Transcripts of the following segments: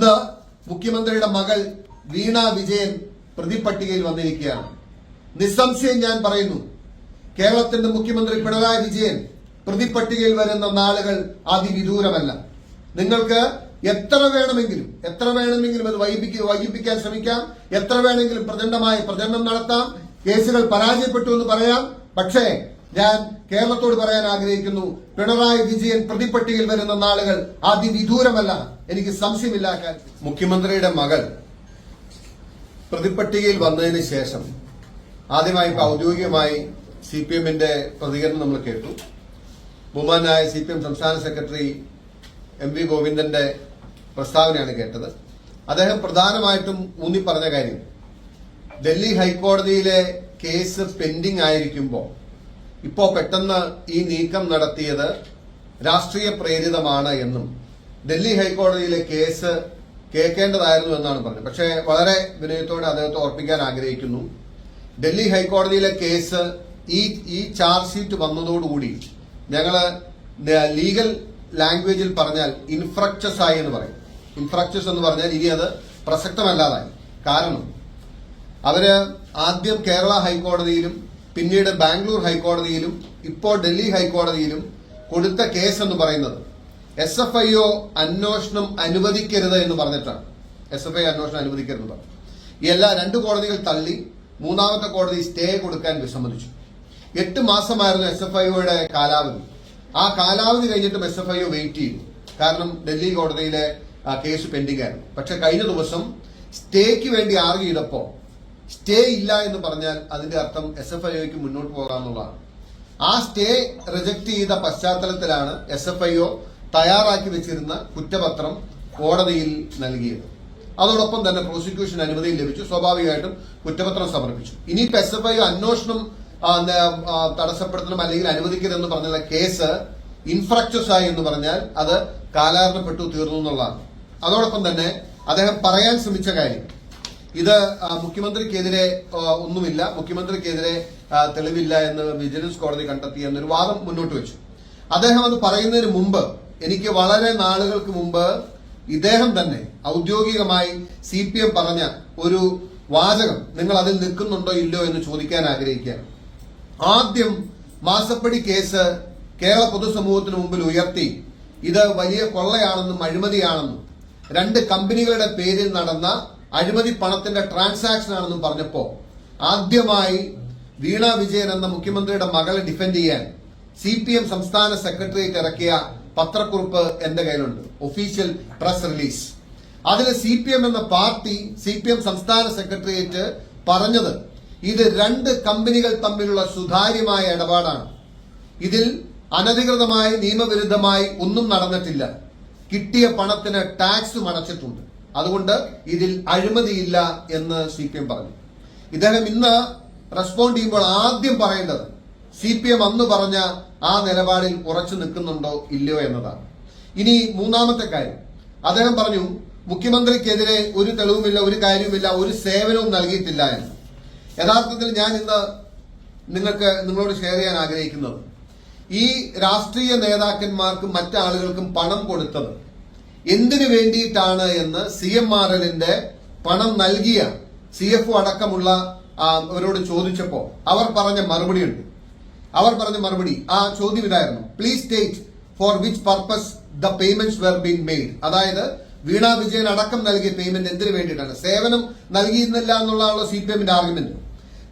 ഇന്ന് മുഖ്യമന്ത്രിയുടെ മകൾ വീണ വിജയൻ പ്രതിപട്ടികയിൽ വന്നിരിക്കുകയാണ്. നിസ്സംശയം ഞാൻ പറയുന്നു കേരളത്തിന്റെ മുഖ്യമന്ത്രി പിണറായി വിജയൻ പ്രതിപട്ടികയിൽ വരുന്ന നാളുകൾ അതിവിദൂരമല്ല. നിങ്ങൾക്ക് എത്ര വേണമെങ്കിലും എത്ര വേണമെങ്കിലും അത് വൈകിപ്പിക്ക വൈകിപ്പിക്കാൻ ശ്രമിക്കാം എത്ര വേണമെങ്കിലും പ്രചണ്ഡമായ പ്രചരണം നടത്താം കേസുകൾ പരാജയപ്പെട്ടു എന്ന് പറയാം പക്ഷേ ഞാൻ കേരളത്തോട് പറയാൻ ആഗ്രഹിക്കുന്നു. പിണറായി വിജയൻ പ്രതിപ്പട്ടിയിൽ വരുന്ന നാളുകൾ അതിവിദൂരമല്ല. എനിക്ക് സംശയമില്ലാക്കാൻ മുഖ്യമന്ത്രിയുടെ മകൾ പ്രതിപ്പട്ടികയിൽ വന്നതിന് ശേഷം ആദ്യമായി ഔദ്യോഗികമായി സി പി എമ്മിന്റെ പ്രതികരണം നമ്മൾ കേട്ടു. ബഹുമാനായ സി പി എം സംസ്ഥാന സെക്രട്ടറി എം വി ഗോവിന്ദന്റെ പ്രസ്താവനയാണ് കേട്ടത്. അദ്ദേഹം പ്രധാനമായിട്ടും ഊന്നി പറഞ്ഞ കാര്യം ഡൽഹി ഹൈക്കോടതിയിലെ കേസ് പെൻഡിംഗ് ആയിരിക്കുമ്പോൾ ഇപ്പോ പെട്ടെന്ന് ഈ നീക്കം നടത്തിയത് രാഷ്ട്രീയ പ്രേരിതമാണ് എന്നും ഡൽഹി ഹൈക്കോടതിയിലെ കേസ് കേൾക്കേണ്ടതായിരുന്നു എന്നാണ് പറഞ്ഞത്. പക്ഷേ വളരെ വിനയത്തോടെ അദ്ദേഹത്തെ ഓർപ്പിക്കാൻ ആഗ്രഹിക്കുന്നു. ഡൽഹി ഹൈക്കോടതിയിലെ കേസ് ഈ ഈ ചാർജ് ഷീറ്റ് വന്നതോടുകൂടി ഞങ്ങൾ ലീഗൽ ലാംഗ്വേജിൽ പറഞ്ഞാൽ ഇൻഫ്രക്ചസ് ആയി എന്ന് പറയും. ഇൻഫ്രക്ചസ് എന്ന് പറഞ്ഞാൽ ഇനി അത് പ്രസക്തമല്ലാതായി. കാരണം അവർ ആദ്യം കേരള ഹൈക്കോടതിയിലും പിന്നീട് ബാംഗ്ലൂർ ഹൈക്കോടതിയിലും ഇപ്പോൾ ഡൽഹി ഹൈക്കോടതിയിലും കൊടുത്ത കേസ് എന്ന് പറയുന്നത്. എസ് എഫ് ഐ ഒ അന്വേഷണം അനുവദിക്കരുത് എന്ന് പറഞ്ഞിട്ടാണ്. എസ് എഫ് ഐ അന്വേഷണം അനുവദിക്കരുത് എല്ലാ രണ്ട് കോടതികൾ തള്ളി മൂന്നാമത്തെ കോടതി സ്റ്റേ കൊടുക്കാൻ വിസമ്മതിച്ചു. എട്ട് മാസമായിരുന്നു എസ് എഫ് ഐ ഒയുടെ കാലാവധി. ആ കാലാവധി കഴിഞ്ഞിട്ടും എസ് എഫ് ഐ വെയിറ്റ് ചെയ്തു. കാരണം ഡൽഹി കോടതിയിലെ കേസ് പെൻഡിംഗ് ആയിരുന്നു. പക്ഷെ കഴിഞ്ഞ ദിവസം സ്റ്റേക്ക് വേണ്ടി ആർഗ്യ ചെയ്തപ്പോ സ്റ്റേ ഇല്ല എന്ന് പറഞ്ഞാൽ അതിന്റെ അർത്ഥം എസ് എഫ് ഐ ഒക്ക് മുന്നോട്ട് പോകാമെന്നുള്ളതാണ്. ആ സ്റ്റേ റിജക്ട് ചെയ്ത പശ്ചാത്തലത്തിലാണ് എസ് എഫ് ഐ ഒ തയ്യാറാക്കി വെച്ചിരുന്ന കുറ്റപത്രം കോടതിയിൽ നൽകിയത്. അതോടൊപ്പം തന്നെ പ്രോസിക്യൂഷൻ അനുമതിയും ലഭിച്ചു. സ്വാഭാവികമായിട്ടും കുറ്റപത്രം സമർപ്പിച്ചു. ഇനിയിപ്പോ എസ് എഫ് ഐ അന്വേഷണം തടസ്സപ്പെടുത്തണം അല്ലെങ്കിൽ അനുവദിക്കരുതെന്ന് പറഞ്ഞുള്ള കേസ് ഇൻഫ്രാക്ചസ് ആയി എന്ന് പറഞ്ഞാൽ അത് കാലാരണപ്പെട്ടു തീർന്നു എന്നുള്ളതാണ്. അതോടൊപ്പം തന്നെ അദ്ദേഹം പറയാൻ ശ്രമിച്ച കാര്യം ഇത് മുഖ്യമന്ത്രിക്കെതിരെ ഒന്നുമില്ല. മുഖ്യമന്ത്രിക്കെതിരെ തെളിവില്ല എന്ന് വിജിലൻസ് കോടതി കണ്ടെത്തി എന്നൊരു വാദം മുന്നോട്ട് വെച്ചു. അദ്ദേഹം അത് പറയുന്നതിന് മുമ്പ് എനിക്ക് വളരെ നാളുകൾക്ക് മുമ്പ് ഇദ്ദേഹം തന്നെ ഔദ്യോഗികമായി സി പി എം പറഞ്ഞ ഒരു വാചകം നിങ്ങൾ അതിൽ നിൽക്കുന്നുണ്ടോ ഇല്ലയോ എന്ന് ചോദിക്കാൻ ആഗ്രഹിക്കുകയാണ്. ആദ്യം മാസപ്പടി കേസ് കേരള പൊതുസമൂഹത്തിന് മുമ്പിൽ ഉയർത്തി. ഇത് വലിയ കൊള്ളയാണെന്നും അഴിമതിയാണെന്നും രണ്ട് കമ്പനികളുടെ പേരിൽ നടന്ന അഴിമതി പണത്തിന്റെ ട്രാൻസാക്ഷൻ ആണെന്നും പറഞ്ഞപ്പോ ആദ്യമായി വീണ വിജയൻ എന്ന മുഖ്യമന്ത്രിയുടെ മകളെ ഡിഫെൻഡ് ചെയ്യാൻ സി പി എം സംസ്ഥാന സെക്രട്ടേറിയറ്റ് ഇറക്കിയ പത്രക്കുറിപ്പ് എന്റെ കയ്യിലുണ്ട്. ഒഫീഷ്യൽ പ്രസ് റിലീസ് അതിൽ സി പി എം എന്ന പാർട്ടി സി പി എം സംസ്ഥാന സെക്രട്ടേറിയറ്റ് പറഞ്ഞത് ഇത് രണ്ട് കമ്പനികൾ തമ്മിലുള്ള സുതാര്യമായ ഇടപാടാണ്. ഇതിൽ അനധികൃതമായി നിയമവിരുദ്ധമായി ഒന്നും നടന്നിട്ടില്ല. കിട്ടിയ പണത്തിന് ടാക്സും അടച്ചിട്ടുണ്ട്. അതുകൊണ്ട് ഇതിൽ അഴിമതിയില്ല എന്ന് സി പി എം പറഞ്ഞു. ഇദ്ദേഹം ഇന്ന് റെസ്പോണ്ട് ചെയ്യുമ്പോൾ ആദ്യം പറയേണ്ടത് സി പി എം അന്ന് പറഞ്ഞ ആ നിലപാടിൽ ഉറച്ചു നിൽക്കുന്നുണ്ടോ ഇല്ലയോ എന്നതാണ്. ഇനി മൂന്നാമത്തെ കാര്യം. അദ്ദേഹം പറഞ്ഞു മുഖ്യമന്ത്രിക്കെതിരെ ഒരു തെളിവുമില്ല ഒരു കാര്യവുമില്ല ഒരു സേവനവും നൽകിയിട്ടില്ല എന്ന്. യഥാർത്ഥത്തിൽ ഞാൻ ഇന്ന് നിങ്ങൾക്ക് നിങ്ങളോട് ഷെയർ ചെയ്യാൻ ആഗ്രഹിക്കുന്നത് ഈ രാഷ്ട്രീയ നേതാക്കന്മാർക്കും മറ്റാളുകൾക്കും പണം കൊടുത്തത് എന്തിനു വേണ്ടിയിട്ടാണ് എന്ന് സി എം ആർ എല്ലിന്റെ പണം നൽകിയ സി എഫ് ഒ അടക്കമുള്ള അവരോട് ചോദിച്ചപ്പോൾ അവർ പറഞ്ഞ മറുപടി ഉണ്ട് അവർ പറഞ്ഞ മറുപടി ആ ചോദ്യം ഇതായിരുന്നു please state for which purpose the payments were been made അതായത് വീണ വിജയൻ അടക്കം നൽകിയ പേയ്മെന്റ് എന്തിനു വേണ്ടിയിട്ടാണ്? സേവനം നൽകിയിരുന്നില്ല എന്നുള്ള സി പി എമ്മിന്റെ argument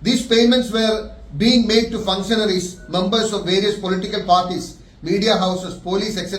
these payments were being made to functionaries, members of various political parties media houses, police etc.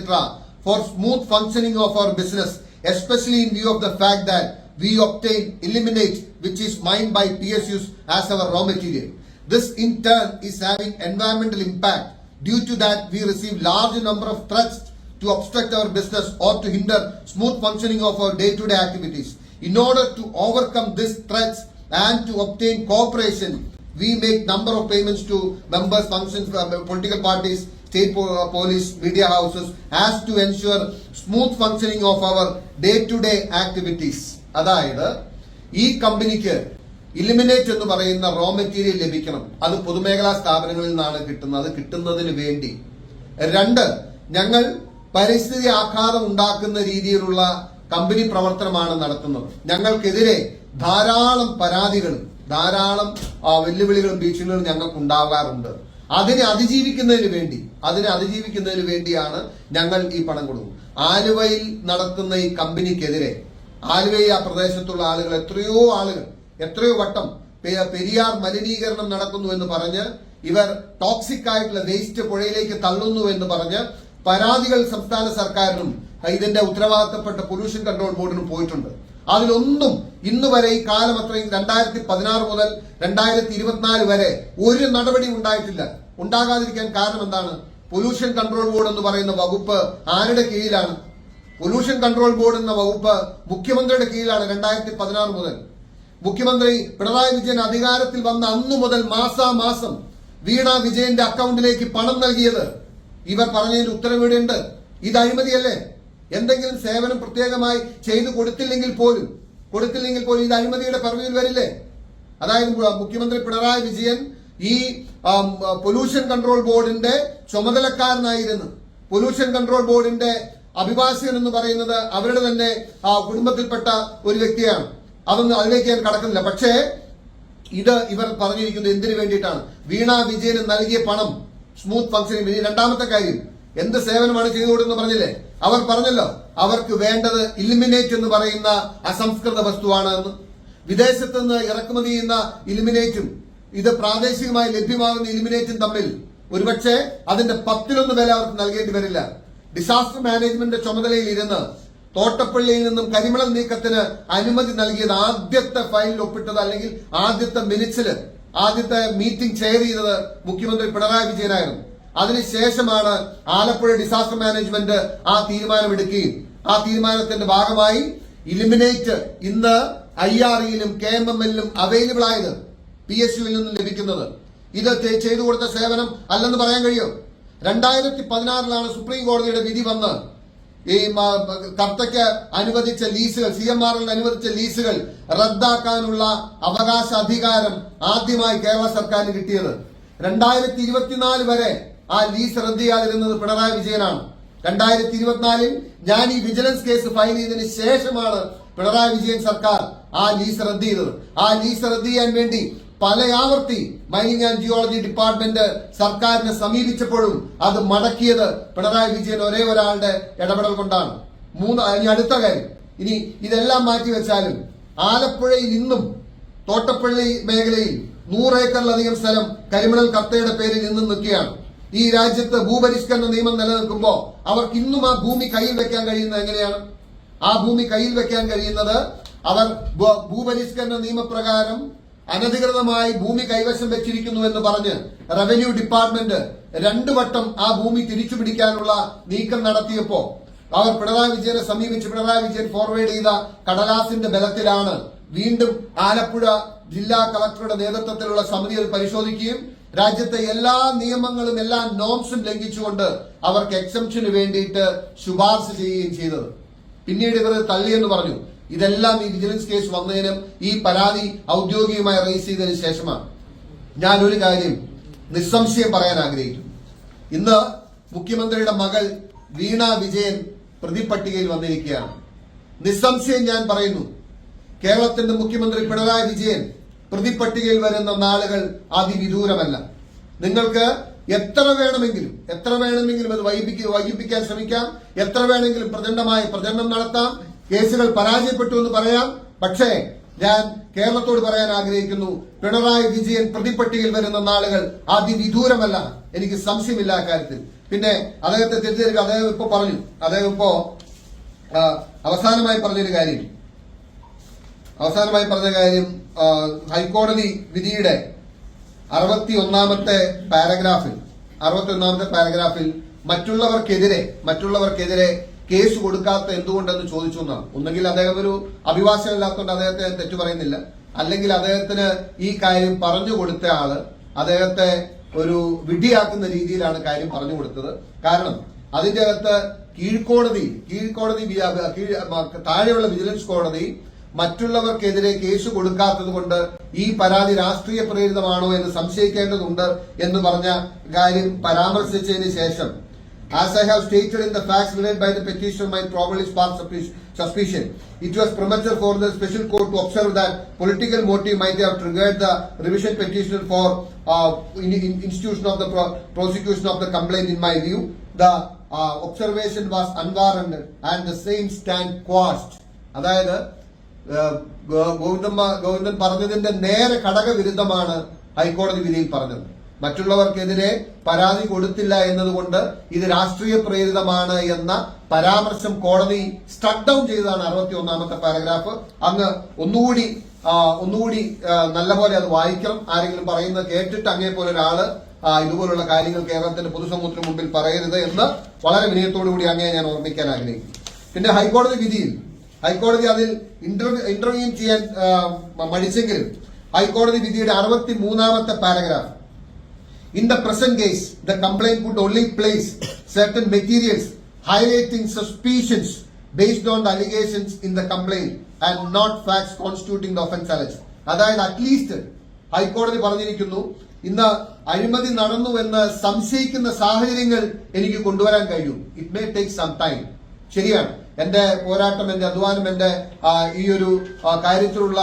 for smooth functioning of our business, especially in view of the fact that we obtain, eliminate, which is mined by PSUs as our raw material. This in turn is having environmental impact. Due to that, we receive large number of threats to obstruct our business or to hinder smooth functioning of our day-to-day activities. In order to overcome these threats and to obtain cooperation, we make number of payments to members, functions, uh, political parties, state uh, police, media houses, as to ensure smooth functioning of our day-to-day activities. അതായത് ഈ കമ്പനിക്ക് eliminate എന്ന് പറയുന്ന raw material ലഭിക്കണം. അത് പൊതുമേഖലാ സ്ഥാപനങ്ങളിൽ നിന്നാണ് കിട്ടുന്നത്. കിട്ടുന്നതിന് വേണ്ടി. രണ്ട് ഞങ്ങൾ പരിസ്ഥിതി ആഘാതം ഉണ്ടാക്കുന്ന രീതിയിലുള്ള കമ്പനി പ്രവർത്തനമാണ് നടത്തുന്നത്. ഞങ്ങൾക്കെതിരെ ധാരാളം പരാതികളും ധാരാളം വെല്ലുവിളികളും ഭീഷണികളും ഞങ്ങൾക്ക് ഉണ്ടാകാറുണ്ട് അതിനെ അതിജീവിക്കുന്നതിന് വേണ്ടി അതിനെ അതിജീവിക്കുന്നതിന് വേണ്ടിയാണ് ഞങ്ങൾ ഈ പണം കൊടുക്കുന്നത്. ആലുവയിൽ നടത്തുന്ന ഈ കമ്പനിക്കെതിരെ ആലുവയിൽ ആ പ്രദേശത്തുള്ള ആളുകൾ എത്രയോ ആളുകൾ എത്രയോ വട്ടം പെരിയാർ മലിനീകരണം നടക്കുന്നു എന്ന് പറഞ്ഞ് ഇവർ ടോക്സിക് ആയിട്ടുള്ള വേസ്റ്റ് പുഴയിലേക്ക് തള്ളുന്നു എന്ന് പറഞ്ഞ് പരാതികൾ സംസ്ഥാന സർക്കാരിനും ഇതിന്റെ ഉത്തരവാദിത്തപ്പെട്ട പൊല്യൂഷൻ കൺട്രോൾ ബോർഡിനും പോയിട്ടുണ്ട്. അതിലൊന്നും ഇന്ന് വരെ ഈ കാലം അത്രയും രണ്ടായിരത്തി പതിനാറ് മുതൽ രണ്ടായിരത്തി ഇരുപത്തിനാല് വരെ ഒരു നടപടി ഉണ്ടായിട്ടില്ല. ഉണ്ടാകാതിരിക്കാൻ കാരണം എന്താണ്? പൊല്യൂഷൻ കൺട്രോൾ ബോർഡ് എന്ന് പറയുന്ന വകുപ്പ് ആരുടെ കീഴിലാണ്? പൊല്യൂഷൻ കൺട്രോൾ ബോർഡ് എന്ന വകുപ്പ് മുഖ്യമന്ത്രിയുടെ കീഴിലാണ് രണ്ടായിരത്തി പതിനാറ് മുതൽ. മുഖ്യമന്ത്രി പിണറായി വിജയൻ അധികാരത്തിൽ വന്ന അന്നു മുതൽ മാസാമാസം വീണ വിജയന്റെ അക്കൗണ്ടിലേക്ക് പണം നൽകിയത്. ഇവർ പറഞ്ഞതിന് ഉത്തരവിടെയുണ്ട് ഇത് അഴിമതിയല്ലേ? എന്തെങ്കിലും സേവനം പ്രത്യേകമായി ചെയ്തു കൊടുത്തില്ലെങ്കിൽ പോലും കൊടുത്തില്ലെങ്കിൽ പോലും ഇത് അഴിമതിയുടെ പറവിൽ വരില്ലേ? അതായത് മുഖ്യമന്ത്രി പിണറായി വിജയൻ ഈ പൊല്യൂഷൻ കൺട്രോൾ ബോർഡിന്റെ ചുമതലക്കാരനായിരുന്നു. പൊല്യൂഷൻ കൺട്രോൾ ബോർഡിന്റെ അഭിഭാഷകൻ എന്ന് പറയുന്നത് അവരുടെ തന്നെ ആ, കുടുംബത്തിൽപ്പെട്ട ഒരു വ്യക്തിയാണ്. അതൊന്നും അതിലേക്ക് ഞാൻ കടക്കുന്നില്ല. പക്ഷേ ഇത് ഇവർ പറഞ്ഞിരിക്കുന്നത് എന്തിനു വേണ്ടിയിട്ടാണ്? വീണ വിജയന് നൽകിയ പണം സ്മൂത്ത് ഫംഗ്ഷനിങ് ഇനി രണ്ടാമത്തെ കാര്യം എന്ത് സേവനമാണ് ചെയ്തു കൊടുക്കുന്നത് പറഞ്ഞില്ലേ? അവർ പറഞ്ഞല്ലോ അവർക്ക് വേണ്ടത് ഇലിമിനേറ്റ് എന്ന് പറയുന്ന അസംസ്കൃത വസ്തുവാണ് എന്ന്. വിദേശത്ത് നിന്ന് ഇറക്കുമതി ചെയ്യുന്ന ഇലിമിനേറ്റും ഇത് പ്രാദേശികമായി ലഭ്യമാകുന്ന ഇലിമിനേറ്റും തമ്മിൽ ഒരുപക്ഷെ അതിന്റെ പത്തിലൊന്ന് വില അവർക്ക് നൽകേണ്ടി വരില്ല. ഡിസാസ്റ്റർ മാനേജ്മെന്റ് ചുമതലയിൽ ഇരുന്ന് തോട്ടപ്പള്ളിയിൽ നിന്നും കരിമണൽ നീക്കത്തിന് അനുമതി നൽകിയത് ആദ്യത്തെ ഫയലിൽ ഒപ്പിട്ടത് അല്ലെങ്കിൽ ആദ്യത്തെ മിനിറ്റ്സിൽ ആദ്യത്തെ മീറ്റിംഗ് ചെയർ ചെയ്തത് മുഖ്യമന്ത്രി പിണറായി വിജയനായിരുന്നു. അതിനുശേഷമാണ് ആലപ്പുഴ ഡിസാസ്റ്റർ മാനേജ്മെന്റ് ആ തീരുമാനമെടുക്കുകയും ആ തീരുമാനത്തിന്റെ ഭാഗമായി ഇലിമിനേറ്റ് ഇന്ന് ഐ ആർ ഇയിലും കെ എം എം എല്ലിലും അവൈലബിൾ ആയത് പി എസ് യുവിൽ നിന്നും ലഭിക്കുന്നത്. ഇത് ചെയ്തു കൊടുത്ത സേവനം അല്ലെന്ന് പറയാൻ കഴിയും? രണ്ടായിരത്തി പതിനാറിലാണ് സുപ്രീം കോടതിയുടെ വിധി വന്ന് ഈ കർത്തയ്ക്ക് അനുവദിച്ച ലീസുകൾ സി എം ആറിൽ അനുവദിച്ച ലീസുകൾ റദ്ദാക്കാനുള്ള അവകാശ അധികാരം ആദ്യമായി കേരള സർക്കാരിന് കിട്ടിയത്. രണ്ടായിരത്തി ഇരുപത്തിനാല് വരെ ആ ലീസ് റദ്ദ് ചെയ്യാതിരുന്നത് പിണറായി വിജയനാണ്. രണ്ടായിരത്തി ഇരുപത്തിനാലിൽ ഞാൻ ഈ വിജിലൻസ് കേസ് ഫയൽ ചെയ്തതിന് ശേഷമാണ് പിണറായി വിജയൻ സർക്കാർ ആ ലീസ് റദ്ദ് ചെയ്തത്. ആ ലീസ് റദ്ദ് ചെയ്യാൻ വേണ്ടി പല ആവർത്തി മൈനിങ് ആൻഡ് ജിയോളജി ഡിപ്പാർട്ട്മെന്റ് സർക്കാരിനെ സമീപിച്ചപ്പോഴും അത് മടക്കിയത് പിണറായി വിജയൻ ഒരേ ഒരാളുടെ ഇടപെടൽ കൊണ്ടാണ്. മൂന്ന് ഇനി അടുത്ത കാര്യം. ഇനി ഇതെല്ലാം മാറ്റി വെച്ചാലും ആലപ്പുഴയിൽ ഇന്നും തോട്ടപ്പള്ളി മേഖലയിൽ നൂറേക്കറിലധികം സ്ഥലം കരിമണൽ കത്തയുടെ പേരിൽ ഇന്നും നിൽക്കുകയാണ്. ഈ രാജ്യത്ത് ഭൂപരിഷ്കരണ നിയമം നിലനിൽക്കുമ്പോൾ അവർക്ക് ഇന്നും ആ ഭൂമി കയ്യിൽ വെക്കാൻ കഴിയുന്നത് എങ്ങനെയാണ്? ആ ഭൂമി കയ്യിൽ വെക്കാൻ കഴിയുന്നത് അവർ ഭൂപരിഷ്കരണ നിയമപ്രകാരം അനധികൃതമായി ഭൂമി കൈവശം വെച്ചിരിക്കുന്നു എന്ന് പറഞ്ഞ് റവന്യൂ ഡിപ്പാർട്ട്മെന്റ് രണ്ടു വട്ടം ആ ഭൂമി തിരിച്ചു പിടിക്കാനുള്ള നീക്കം നടത്തിയപ്പോ അവർ പിണറായി വിജയനെ സമീപിച്ച് പിണറായി വിജയൻ ഫോർവേഡ് ചെയ്ത കടലാസിന്റെ ബലത്തിലാണ് വീണ്ടും ആലപ്പുഴ ജില്ലാ കളക്ടറുടെ നേതൃത്വത്തിലുള്ള സമിതി അത് പരിശോധിക്കുകയും രാജ്യത്തെ എല്ലാ നിയമങ്ങളും എല്ലാ നോംസും ലംഘിച്ചുകൊണ്ട് അവർക്ക് എക്സംഷന് വേണ്ടിയിട്ട് ശുപാർശ ചെയ്യുകയും ചെയ്തത്. പിന്നീട് ഇവർ തള്ളിയെന്ന് പറഞ്ഞു. ഇതെല്ലാം ഈ വിജിലൻസ് കേസ് വന്നതിനും ഈ പരാതി ഔദ്യോഗികമായി റേസ് ചെയ്തതിനു ശേഷമാണ് ഞാൻ ഒരു കാര്യം നിസ്സംശയം പറയാൻ ആഗ്രഹിക്കുന്നു. ഇന്ന് മുഖ്യമന്ത്രിയുടെ മകൾ വീണ വിജയൻ പ്രതിപട്ടികയിൽ വന്നിരിക്കുകയാണ്. നിസ്സംശയം ഞാൻ പറയുന്നു. കേരളത്തിന്റെ മുഖ്യമന്ത്രി പിണറായി വിജയൻ പ്രതിപട്ടികയിൽ വരുന്ന നാളുകൾ അതിവിദൂരമല്ല. നിങ്ങൾക്ക് എത്ര വേണമെങ്കിലും എത്ര വേണമെങ്കിലും അത് വൈകിപ്പിക്ക വൈകിപ്പിക്കാൻ ശ്രമിക്കാം. എത്ര വേണമെങ്കിലും പ്രചണ്ഡമായ പ്രചരണം നടത്താം. കേസുകൾ പരാജയപ്പെട്ടു എന്ന് പറയാം. പക്ഷേ ഞാൻ കേരളത്തോട് പറയാൻ ആഗ്രഹിക്കുന്നു പിണറായി വിജയൻ പ്രതിപ്പട്ടിയിൽ വരുന്ന നാളുകൾ അതിവിദൂരമല്ല. എനിക്ക് സംശയമില്ല കാര്യത്തിൽ. പിന്നെ അദ്ദേഹത്തെ തിരിച്ചെടുക്കുക അദ്ദേഹം ഇപ്പൊ പറഞ്ഞു അദ്ദേഹം ഇപ്പോ അവസാനമായി പറഞ്ഞൊരു കാര്യം. അവസാനമായി പറഞ്ഞ കാര്യം ഹൈക്കോടതി വിധിയുടെ അറുപത്തി ഒന്നാമത്തെ പാരഗ്രാഫിൽ അറുപത്തി ഒന്നാമത്തെ പാരഗ്രാഫിൽ മറ്റുള്ളവർക്കെതിരെ മറ്റുള്ളവർക്കെതിരെ കേസ് കൊടുക്കാത്ത എന്തുകൊണ്ടെന്ന് ചോദിച്ചു എന്നാണ്. ഒന്നുകിൽ അദ്ദേഹം ഒരു അഭിഭാഷകനില്ലാത്തതുകൊണ്ട് അദ്ദേഹത്തെ തെറ്റു പറയുന്നില്ല. അല്ലെങ്കിൽ അദ്ദേഹത്തിന് ഈ കാര്യം പറഞ്ഞു കൊടുത്ത ആൾ അദ്ദേഹത്തെ ഒരു വിഡ്ഢിയാക്കുന്ന രീതിയിലാണ് കാര്യം പറഞ്ഞു കൊടുത്തത്. കാരണം അതിന്റെ അകത്ത് കീഴ്ക്കോടതി കീഴ്ക്കോടതി താഴെയുള്ള വിജിലൻസ് കോടതി മറ്റുള്ളവർക്കെതിരെ കേസ് കൊടുക്കാത്തത് കൊണ്ട് ഈ പരാതി രാഷ്ട്രീയ പ്രേരിതമാണോ എന്ന് സംശയിക്കേണ്ടതുണ്ട് എന്ന് പറഞ്ഞ കാര്യം പരാമർശിച്ചതിന് ശേഷം As I have stated in the facts related by the petitioner my probably sparked suspicion. It was premature for the special court to observe that political motive might have triggered the revision petition for uh, in, in, institution of the pro- prosecution of the complaint. In my view, the uh, observation was unwarranted and the same stand quashed. അതായത് ഏഹ്, go- Govindan മ- ഗോവിന്ദൻ പറഞ്ഞതിന്റെ നേരെ ഘടകവിരുദ്ധമാണ് ഹൈക്കോടതി വിധിയിൽ പറഞ്ഞത് മറ്റുള്ളവർക്കെതിരെ പരാതി കൊടുത്തില്ല എന്നതുകൊണ്ട് ഇത് രാഷ്ട്രീയ പ്രേരിതമാണ് എന്ന പരാമർശം കോടതി സ്റ്റക്ക് ഡൗൺ ചെയ്തതാണ് അറുപത്തി ഒന്നാമത്തെ പാരഗ്രാഫ് അങ്ങ് ഒന്നുകൂടി ഒന്നുകൂടി നല്ലപോലെ അത് വായിക്കണം. ആരെങ്കിലും പറയുന്നത് കേട്ടിട്ട് അങ്ങേ പോലെ ഒരാൾ ഇതുപോലുള്ള കാര്യങ്ങൾ കേരളത്തിന്റെ പൊതുസമൂഹത്തിന് മുമ്പിൽ പറയരുത് എന്ന് വളരെ വിനയത്തോടു കൂടി അങ്ങേ ഞാൻ ഓർമ്മിക്കാൻ ആഗ്രഹിക്കുന്നു. പിന്നെ ഹൈക്കോടതി വിധിയിൽ ഹൈക്കോടതി അതിൽ ഇന്റർവ്യൂ ചെയ്യാൻ മടിച്ചെങ്കിലും ഹൈക്കോടതി വിധിയുടെ അറുപത്തി മൂന്നാമത്തെ paragraph In the present case, the complaint would only place certain materials highlighting suspicions based on the allegations in the complaint and not facts constituting the offence alleged. അതായത് അറ്റ്ലീസ്റ്റ് ഹൈക്കോടതി പറഞ്ഞിരിക്കുന്നു ഇന്ന് അഴിമതി നടന്നു എന്ന് സംശയിക്കുന്ന സാഹചര്യങ്ങൾ എനിക്ക് കൊണ്ടുവരാൻ കഴിയും it may take some time ശരിയാണ് എന്റെ പോരാട്ടം എന്റെ അധ്വാനം എന്റെ ഈ ഒരു കാര്യത്തിലുള്ള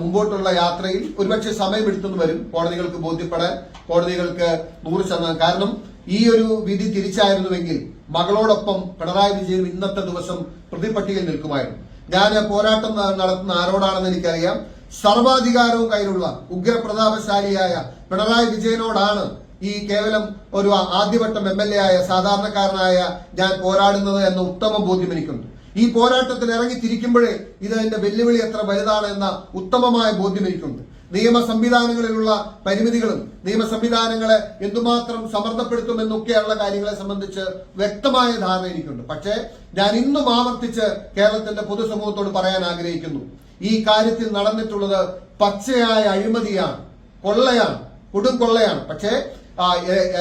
മുമ്പോട്ടുള്ള യാത്രയിൽ ഒരുപക്ഷെ സമയമെടുത്തെന്ന് വരും കോടതികൾക്ക് ബോധ്യപ്പെടാൻ. കോടതികൾക്ക് നൂറ് ശതമാനം. കാരണം ഈ ഒരു വിധി തിരിച്ചായിരുന്നുവെങ്കിൽ മകളോടൊപ്പം പിണറായി വിജയൻ ഇന്നത്തെ ദിവസം പ്രതിപട്ടികയിൽ നിൽക്കുമായിരുന്നു. ഞാൻ പോരാട്ടം നടത്തുന്ന ആരോടാണെന്ന് എനിക്കറിയാം. സർവാധികാരവും കയ്യിലുള്ള ഉഗ്രപ്രതാപശാലിയായ പിണറായി വിജയനോടാണ് ഈ കേവലം ഒരു ആദ്യവട്ടം എം എൽ എ ആയ സാധാരണക്കാരനായ ഞാൻ പോരാടുന്നത് എന്ന ഉത്തമ ബോധ്യം എനിക്കുണ്ട്. ഈ പോരാട്ടത്തിൽ ഇറങ്ങിത്തിരിക്കുമ്പോഴേ ഇത് അതിന്റെ വെല്ലുവിളി എത്ര വലുതാണ് എന്ന ഉത്തമമായ ബോധ്യം എനിക്കുണ്ട്. നിയമ സംവിധാനങ്ങളിലുള്ള പരിമിതികളും നിയമ സംവിധാനങ്ങളെ എന്തുമാത്രം സമ്മർദ്ദപ്പെടുത്തുമെന്നൊക്കെയുള്ള കാര്യങ്ങളെ സംബന്ധിച്ച് വ്യക്തമായ ധാരണ എനിക്കുണ്ട്. പക്ഷേ ഞാൻ ഇന്നും ആവർത്തിച്ച് കേരളത്തിന്റെ പൊതുസമൂഹത്തോട് പറയാൻ ആഗ്രഹിക്കുന്നു. ഈ കാര്യത്തിൽ നടന്നിട്ടുള്ളത് പച്ചയായ അഴിമതിയാണ്. കൊള്ളയാണ്. കൊടും കൊള്ളയാണ്. പക്ഷേ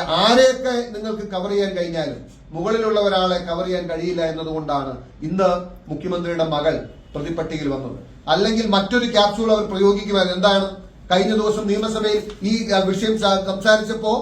ആരെയൊക്കെ നിങ്ങൾക്ക് കവർ ചെയ്യാൻ കഴിഞ്ഞാലും മുകളിലുള്ള ഒരാളെ കവർ ചെയ്യാൻ കഴിയില്ല എന്നതുകൊണ്ടാണ് ഇന്ന് മുഖ്യമന്ത്രിയുടെ മകൾ പ്രതിപട്ടികയിൽ വന്നത്. അല്ലെങ്കിൽ മറ്റൊരു ക്യാപ്സ്യൂൾ അവർ പ്രയോഗിക്കുമായിരുന്നു എന്താണ്? കഴിഞ്ഞ ദിവസം നിയമസഭയിൽ ഈ വിഷയം സംസാരിച്ചപ്പോ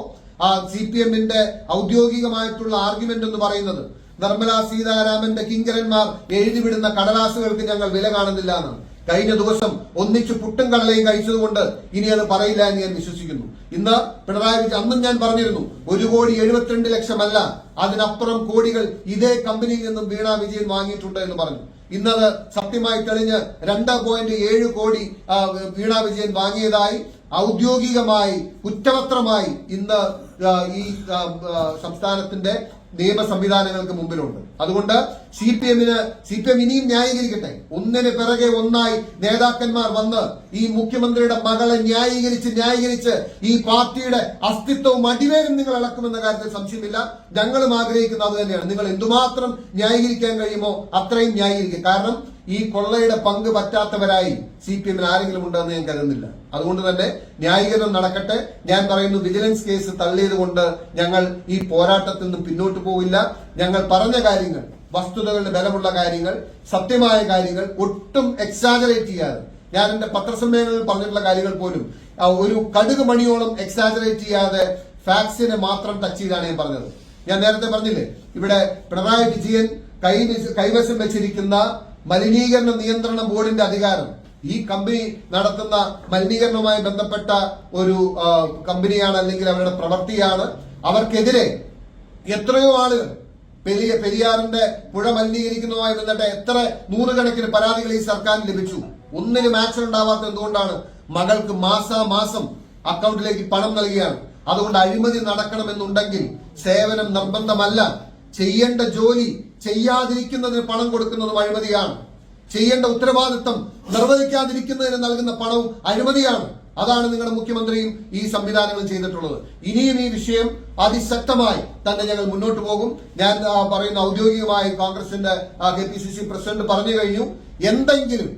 ആ സി പി എമ്മിന്റെ ഔദ്യോഗികമായിട്ടുള്ള ആർഗ്യുമെന്റ് എന്ന് പറയുന്നത് നിർമ്മലാ സീതാരാമന്റെ കിങ്കരന്മാർ എഴുതിവിടുന്ന കടലാസുകൾക്ക് ഞങ്ങൾ വില കാണുന്നില്ല എന്നാണ്. കഴിഞ്ഞ ദിവസം ഒന്നിച്ച് പുട്ടും കടലയും കഴിച്ചതുകൊണ്ട് ഇനി അത് പറയില്ല എന്ന് ഞാൻ വിശ്വസിക്കുന്നു. ഇന്ന് പിണറായി വിജയൻ അന്നും ഞാൻ പറഞ്ഞിരുന്നു ഒരു കോടി എഴുപത്തിരണ്ട് ലക്ഷമല്ല അതിനപ്പുറം കോടികൾ ഇതേ കമ്പനിയിൽ നിന്നും വീണ വിജയൻ വാങ്ങിയിട്ടുണ്ട് എന്ന് പറഞ്ഞു. ഇന്നത് സത്യമായി തെളിഞ്ഞ് രണ്ട് പോയിന്റ് ഏഴ് കോടി വീണ വിജയൻ വാങ്ങിയതായി ഔദ്യോഗികമായി കുറ്റപത്രമായി ഇന്ന് ഈ സംസ്ഥാനത്തിന്റെ നിയമ സംവിധാനങ്ങൾക്ക് മുമ്പിലുണ്ട്. അതുകൊണ്ട് സി പി എമ്മിന് സി പി എം ഇനിയും ന്യായീകരിക്കട്ടെ. ഒന്നിന് പിറകെ ഒന്നായി നേതാക്കന്മാർ വന്ന് ഈ മുഖ്യമന്ത്രിയുടെ മകളെ ന്യായീകരിച്ച് ന്യായീകരിച്ച് ഈ പാർട്ടിയുടെ അസ്തിത്വവും അടിവേരും നിങ്ങൾ ഇളക്കുമെന്ന കാര്യത്തിൽ സംശയമില്ല. ഞങ്ങളും ആഗ്രഹിക്കുന്ന അത് തന്നെയാണ്. നിങ്ങൾ എന്തുമാത്രം ന്യായീകരിക്കാൻ കഴിയുമോ അത്രയും ന്യായീകരിക്കും കാരണം ഈ കൊള്ളയുടെ പങ്ക് പറ്റാത്തവരായി സി പി എമ്മിന് ആരെങ്കിലും ഉണ്ടെന്ന് ഞാൻ കരുതുന്നില്ല. അതുകൊണ്ട് തന്നെ ന്യായീകരണം നടക്കട്ടെ. ഞാൻ പറയുന്നു വിജിലൻസ് കേസ് തള്ളിയത് കൊണ്ട് ഞങ്ങൾ ഈ പോരാട്ടത്തിൽ നിന്നും പിന്നോട്ട് പോവില്ല. ഞങ്ങൾ പറഞ്ഞ കാര്യങ്ങൾ വസ്തുതകളുടെ ബലമുള്ള കാര്യങ്ങൾ സത്യമായ കാര്യങ്ങൾ ഒട്ടും എക്സാജറേറ്റ് ചെയ്യാതെ. ഞാൻ എന്റെ പത്രസമ്മേളനത്തിൽ പറഞ്ഞിട്ടുള്ള കാര്യങ്ങൾ പോലും ഒരു കടുക് മണിയോളം എക്സാജറേറ്റ് ചെയ്യാതെ ഫാക്സിനെ മാത്രം ടച്ച് ചെയ്താണ് ഞാൻ പറഞ്ഞത്. ഞാൻ നേരത്തെ പറഞ്ഞില്ലേ ഇവിടെ പിണറായി വിജയൻ കൈവശം വെച്ചിരിക്കുന്ന മലിനീകരണ നിയന്ത്രണ ബോർഡിന്റെ അധികാരം ഈ കമ്പനി നടത്തുന്ന മലിനീകരണവുമായി ബന്ധപ്പെട്ട ഒരു കമ്പനിയാണ് അല്ലെങ്കിൽ അവരുടെ പ്രവൃത്തിയാണ് അവർക്കെതിരെ എത്രയോ ആളുകൾ പെരിയ പെരിയാറിന്റെ പുഴ മലിനീകരിക്കുന്നതുമായി ബന്ധപ്പെട്ട എത്ര നൂറുകണക്കിന് പരാതികൾ ഈ സർക്കാരിന് ലഭിച്ചു? ഒന്നിനും ആക്ഷൻ ഉണ്ടാവാത്ത എന്തുകൊണ്ടാണ്? മകൾക്ക് മാസാമാസം അക്കൗണ്ടിലേക്ക് പണം നൽകിയാണ്. അതുകൊണ്ട് അഴിമതി നടക്കണമെന്നുണ്ടെങ്കിൽ സേവനം നിർബന്ധമല്ല. ചെയ്യേണ്ട ജോലി ചെയ്യാതിരിക്കുന്നതിന് പണം കൊടുക്കുന്നതും അഴിമതിയാണ്. ചെയ്യേണ്ട ഉത്തരവാദിത്തം നിർവഹിക്കാതിരിക്കുന്നതിന് നൽകുന്ന പണവും അഴിമതിയാണ്. അതാണ് നിങ്ങളുടെ മുഖ്യമന്ത്രിയും ഈ സംവിധാനങ്ങളും ചെയ്തിട്ടുള്ളത്. ഇനിയും ഈ വിഷയം അതിശക്തമായി തന്നെ ഞങ്ങൾ മുന്നോട്ട് പോകും. ഞാൻ പറയുന്ന ഔദ്യോഗികമായി കോൺഗ്രസിന്റെ K P C C president പറഞ്ഞു കഴിഞ്ഞു. എന്തെങ്കിലും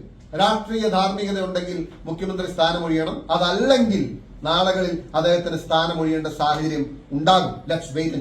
രാഷ്ട്രീയ ധാർമ്മികത ഉണ്ടെങ്കിൽ മുഖ്യമന്ത്രി സ്ഥാനമൊഴിയണം. അതല്ലെങ്കിൽ നാളുകളിൽ അദ്ദേഹത്തിന് സ്ഥാനമൊഴിയേണ്ട സാഹചര്യം ഉണ്ടാകും. Let's wait